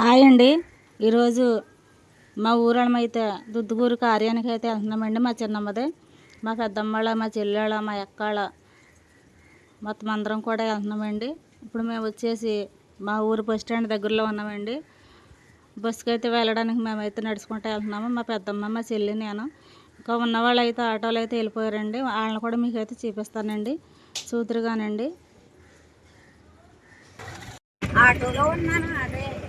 Hi అండి. ఈరోజు మా ఊరళమైతే దుద్దుగూరు కార్యానికి అయితే వెళ్తున్నామండి మా చిన్నమ్మది. మా పెద్దమ్మళ్ళ మా చెల్లెళ్ళ మా ఎక్కాళ్ళ మొత్తం అందరం కూడా వెళ్తున్నామండి. ఇప్పుడు మేము వచ్చేసి మా ఊరు బస్ స్టాండ్ దగ్గరలో ఉన్నామండి. బస్సుకి అయితే వెళ్ళడానికి మేమైతే నడుచుకుంటూ వెళ్తున్నాము. మా పెద్దమ్మ మా చెల్లి నేను. ఇంకా ఉన్నవాళ్ళు అయితే ఆటోలు అయితే వెళ్ళిపోయారండి. వాళ్ళని కూడా మీకు అయితే చూపిస్తానండి. చూతురుగానండి ఆటోలో ఉన్నాను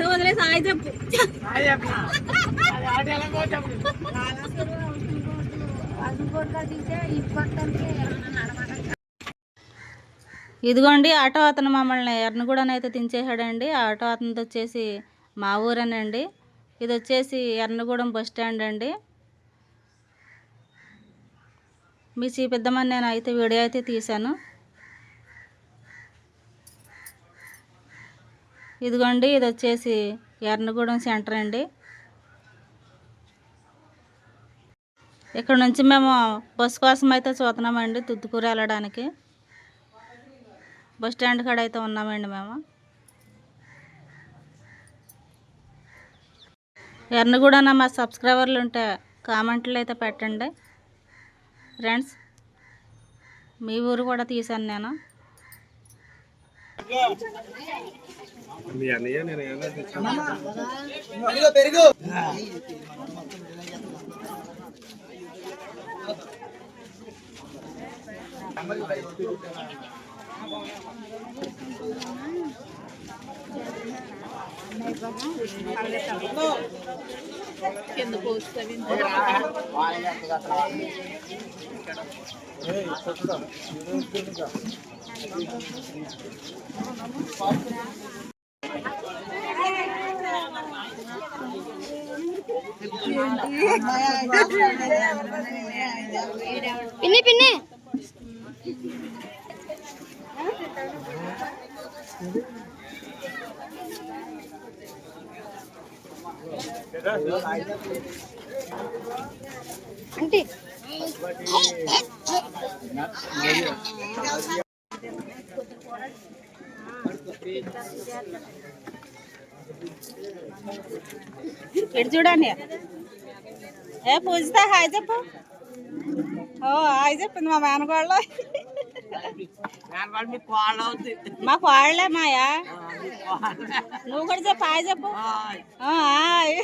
ఆటో వదిలేసి చెప్పు. ఇదిగోండి ఆటో అతను మమ్మల్ని ఎర్నగూడనైతే దించేసాడండి ఆ ఆటో అతనిది వచ్చేసి మా ఊరేనండి. ఇది వచ్చేసి ఎర్నగూడెం బస్ స్టాండ్ అండి. మీ చూపిద్దామని నేను అయితే వీడియో అయితే తీశాను. ఇదిగోండి ఇది వచ్చేసి ఎర్నగూడెం సెంటర్ అండి. ఇక్కడ నుంచి మేము బస్సు కోసం అయితే చూస్తున్నామండి తుత్తుకూరు వెళ్ళడానికి. బస్ స్టాండ్ కాడ అయితే ఉన్నామండి మేము. ఎర్నగూడన మా సబ్స్క్రైబర్లు ఉంటే కామెంట్లు అయితే పెట్టండి. ఫ్రెండ్స్ మీ ఊరు కూడా తీశాను నేను. మీ అన్నయ్య నేను ఏమైనా తెచ్చాను? పిన్ని పిన్ని. అంటే ఇటు చూడండి? ఏ పూజితా హాయ్ చెప్పు. ఓ హాయ్ చెప్పింది మా మేనగోళ్ళు. మా కోళ్ళే మాయా? నువ్వు కూడా చెప్పు హాయ్ చెప్పు. ఆ, హాయ్.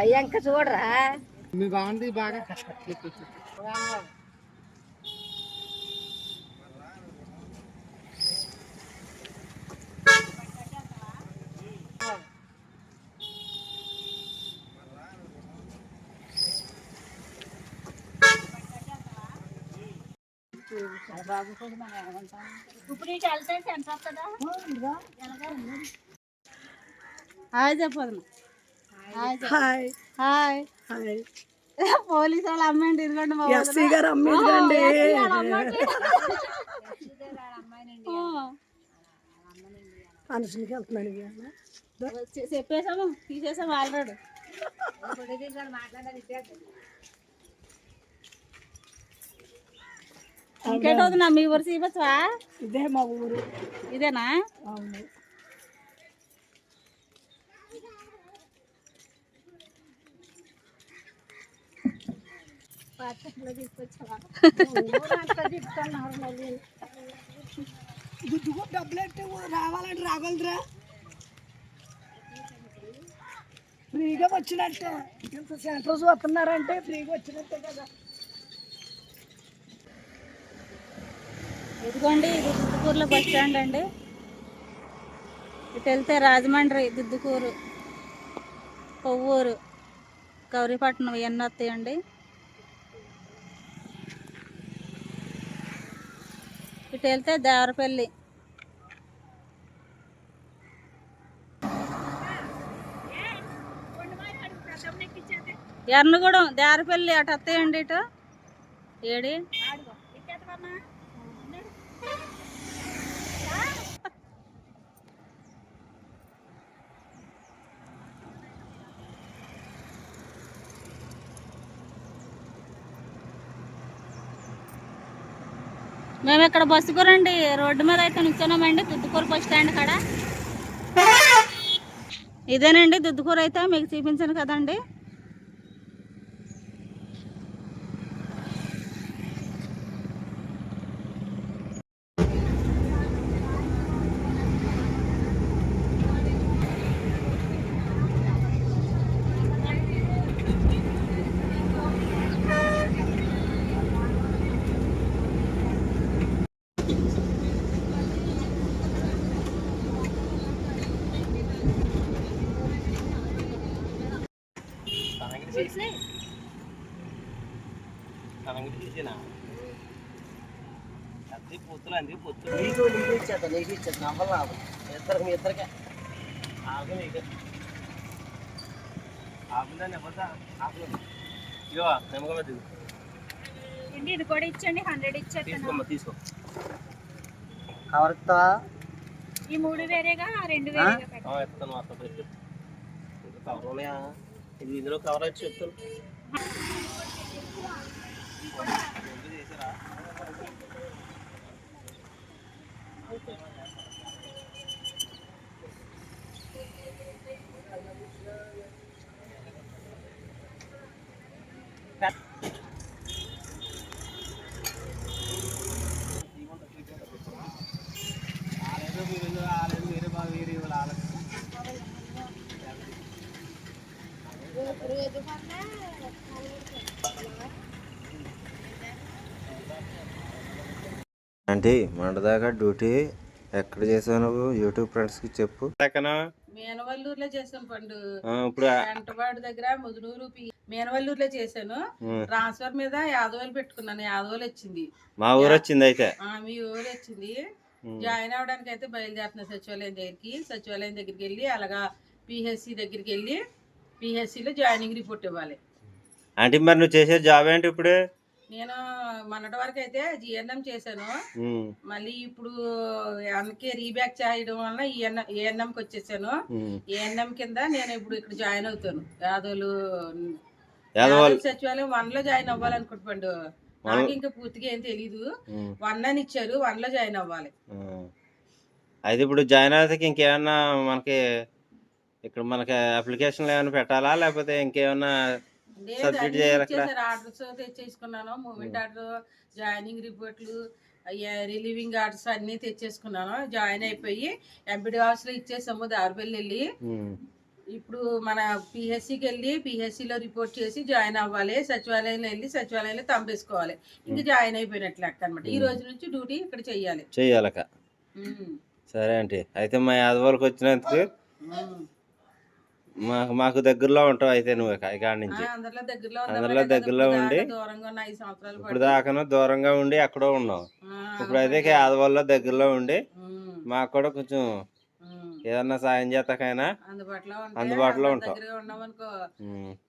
అయ్యంక చూడరా మీ బాగుంది బాగా హాయ్ చెప్పు వదిన. హాయ్ చెప్పు. హాయ్. హాయ్. హాయ్. పోలీసు వాళ్ళు అమ్మాయింటి ఇదిగోండి మా ఎస్సీ గారు అమ్మేదండి మనుషులకి వెళ్తున్నాను చెప్పేసాము తీసేసాము ఆల్రెడీ. ఇంకేంటి వదినా మీ ఊరు చూపచ్చవా ఇదే మా ఊరు. ఇదేనా? అవును. డబ్బులు అంటే రావాలంటే రాగలరా ఫ్రీ ఫ్రీగా వచ్చినట్టే. ఇంత సెంటర్స్ వస్తున్నారంటే ఫ్రీగా వచ్చినట్టే కదా. ఇదిగోండి ఇది దుద్దుకూరులో బస్ స్టాండ్ అండి. ఇటు వెళ్తే రాజమండ్రి దుద్దుకూరు కొవ్వూరు గౌరీపట్నం ఇవన్నీ వస్తాయండి. ఇటు వెళ్తే దేవరపల్లి. ఎర్నగూడెం దేవరపల్లి అటు వస్తాయండి ఇటు. ఏడి? మేము ఇక్కడ బస్సుకు రండి. రోడ్డు మీద అయితే నిల్చున్నామండి. దుద్దుకూరు బస్ స్టాండ్ కాడ? ఇదేనండి దుద్దుకూరు అయితే మీకు చూపించాను కదండి. పొత్తులు అంది పొత్తులు నీకు నీకు ఇచ్చేస్తా నీకు ఇచ్చేస్తా నవ్వాలి నాకు ఇద్దరికి మీ ఇద్దరికే ఆగు నీకు ఆపుందని ఎవరిదా ఆపు ఇగో నిమ్మకం దిగు ఇది కూడా ఇచ్చండి హండ్రెడ్ ఇచ్చేస్తాను తీసుకోమ్మా తీసుకో కవర్ ఈ మూడు వేరేగా ఆ రెండు వేరేగా ఇస్తాను ఇంకా కవర్ ఉన్నాయా ఇది ఇందులో కవర్ వచ్చి చెప్తాను చేసారా అంటే మొన్నటిదాకా డ్యూటీ ఎక్కడ చేసావు నువ్వు? యూట్యూబ్ ఫ్రెండ్స్కి చెప్పు. ఎక్కనా మేనవల్లూరులో చేశాను పండు. ఆ, ఇప్పుడు వెంటవాడి దగ్గర ముదునూరు పి- మేనవల్లూరులో చేశాను. ట్రాన్స్ఫర్ మీద యాదవ్ వేలు పెట్టుకున్నాను. యాదవ్ వేలు వచ్చింది. మా ఊరు వచ్చింది అయితే. ఆ, మీ ఊరు వచ్చింది. జాయిన్ అవడానికి అయితే బయలుదేరుతున్నా సచివాలయం దగ్గరికి. సచివాలయం దగ్గరికి వెళ్ళి అలాగా పిహెచ్సి దగ్గరికి వెళ్ళి పిహెచ్సిలో జాయినింగ్ రిపోర్ట్ ఇవ్వాలి. అంటే మరి నువ్వు చేసే జాబ్ ఏంటి ఇప్పుడు? నేను మొన్నటి వరకు అయితే జిఎన్ఎం చేశాను. మళ్ళీ ఇప్పుడు అందుకే రీబ్యాక్ చేయడం వల్ల ఏఎన్ఎంకి వచ్చేసాను. ఏఎన్ఎం కింద నేను ఇప్పుడు ఇక్కడ జాయిన్ అవుతాను. యాదవులు యాదవ్ యాదవ్ సచివాలయం వన్లో జాయిన్ అవ్వాలనుకుంటున్నాడు. నాకు ఇంకా పూర్తిగా ఏం తెలీదు. వన్ అని ఇచ్చారు వన్లో జాయిన్ అవ్వాలి. అయితే ఇప్పుడు జాయిన్ అయితే ఇంకేమన్నా మనకి ఇక్కడ మనకి అప్లికేషన్లు ఏమైనా పెట్టాలా? లేకపోతే ఇంకేమన్నా అన్నీ చేయాలి అక్కడ? ఆర్డర్స్ తెచ్చేసుకున్నాను మూమెంట్ ఆర్డర్ జాయినింగ్ రిపోర్ట్లు రిలీవింగ్ ఆర్డర్స్ అన్నీ తెచ్చేసుకున్నాను జాయిన్ అయిపోయి ఎంపీడీ హౌస్లో ఇచ్చేసాము దారిపల్లి వెళ్ళి ఇప్పుడు మన పిహెచ్సికి వెళ్ళి పిహెచ్సిలో రిపోర్ట్ చేసి జాయిన్ అవ్వాలి సచివాలయంలో వెళ్ళి సచివాలయంలో తంపేసుకోవాలి. ఇంకా జాయిన్ అయిపోయినట్లు లెక్క అనమాట ఈ రోజు నుంచి డ్యూటీ ఇక్కడ చెయ్యాలి చెయ్యాలక. సరే ఆంటీ. అయితే మా యాదవాళ్ళకి వచ్చినందుకు. మాకు మాకు దగ్గరలో ఉంటావు అయితే నువ్వు ఇక ఇకాడ ఆ, నుంచి. అందరిలో దగ్గరలో ఉండి ఇప్పుడు పడి దాకా దూరంగా ఉండి ఎక్కడో ఉన్నావు. ఇప్పుడు అయితే యాదవాళ్ళలో దగ్గరలో ఉండి మాకు కూడా కొంచెం. ఏదన్నా సాయం చేతకైనా అందుబాటులో ఉంటే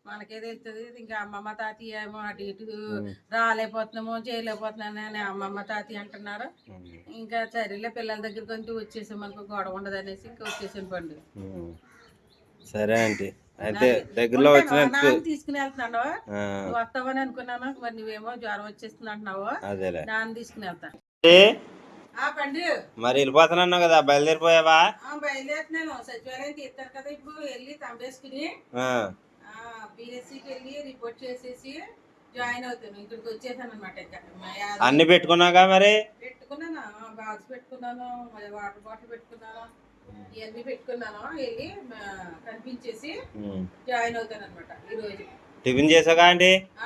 మనకే తెలుస్తుంది. ఇంకా అమ్మమ్మ తాతయ్య ఏమో అటు ఇటు రాలేకపోతున్నామో చేయలేకపోతున్నాను అని అమ్మమ్మ తాతయ్య అంటున్నారు. ఇంకా సరేలే పిల్లల దగ్గరికి వచ్చేసాం మనకు గొడవ ఉండదు అనేసి ఇంకా వచ్చేసాను పండు. ఉమ్. సరే ఆంటీ. అయితే దగ్గరలో నాన్న తీసుకుని వెళ్తున్నాడు. వస్తావని అనుకున్నాను మరి నువ్వేమో జ్వరం వచ్చేస్తుంది అంటున్నావు? అదేలే. నాన్న తీసుకుని వెళ్తా. ఏ, ఆ పండు. మరి వెళ్ళిపోతున్నాను కదా బయలుదేరిపోయావా? ఆ, బయలుదేరుతున్నాను. సచివాలయం తీస్తారు కదా ఇప్పుడు. వెళ్ళి తంబేసుకుని ఆ, పిఎస్సికి వెళ్ళి రిపోర్ట్ చేసేసి జాయిన్ అవుతాను. ఇక్కడికి వచ్చేసాను అనమాట అన్ని పెట్టుకున్నాగా మరి? పెట్టుకున్నాను? బాక్స్ పెట్టుకున్నాను మరి వాటర్ బాటిల్ పెట్టుకున్నాను ఇవన్నీ పెట్టుకున్నాను. వెళ్ళి కనిపించేసి. జాయిన్ అవుతాను అనమాట ఈ రోజు. టిఫిన్ చేసాగా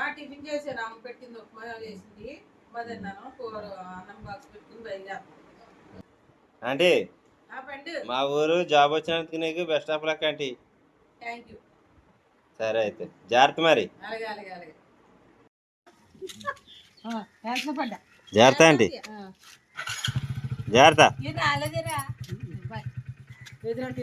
ఆ టిఫిన్ చేశాను. అమ్మ పెట్టింది ఉప్మా చేసింది. ఉప్మా తిన్నాను. కూర అన్నం బాక్స్ పెట్టుకుని బయలుదేరుతాను ఆంటీ మా ఊరు జాబ్ వచ్చినందుకు నీకు బెస్ట్ ఆఫ్ లక్ ఆంటీ. సరే అయితే. జాగ్రత్త మరి. అలాగే అలాగే అలాగే. జాగ్రత్త ఆంటీ. జాగ్రత్త. ఎదురంటే